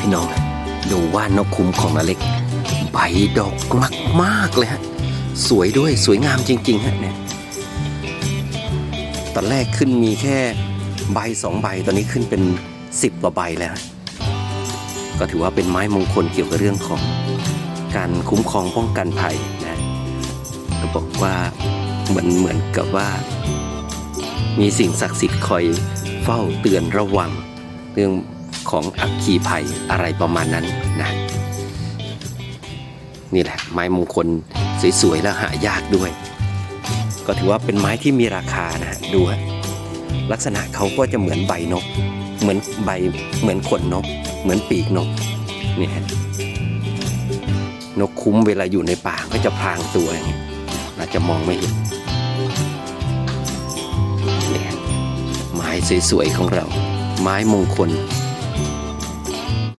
พี่น้องนะดูว่านนกคุ้มของนาเล็ก ใบดอกมากๆเลยฮะ สวยด้วยสวยงามจริง ๆ ฮะเนี่ย ตอนแรกขึ้นมีแค่ใบสองใบ ตอนนี้ขึ้นเป็นสิบกว่าใบแล้ว ก็ถือว่าเป็นไม้มงคลเกี่ยวกับเรื่องของการคุ้มครองป้องกันภัยนะก็บอกว่าเหมือนเหมือนกับว่า มีสิ่งศักดิ์สิทธิ์คอยเฝ้าเตือนระวัง เรื่อง ของอัคคีภัยอะไรประมาณนั้นนะ นี่แหละ ไม้มงคลสวยๆและหายากด้วย ก็ถือว่าเป็นไม้ที่มีราคานะฮะดูฮะลักษณะเขาก็จะเหมือนใบนก เหมือนใบเหมือนขนนก เหมือนปีกนกนี่ฮะนกคุ้มเวลาอยู่ในป่าก็จะพรางตัวอย่างเงี้ยเราจะมองไม่เห็นนี่ไม้สวยๆของเรา ไม้มงคล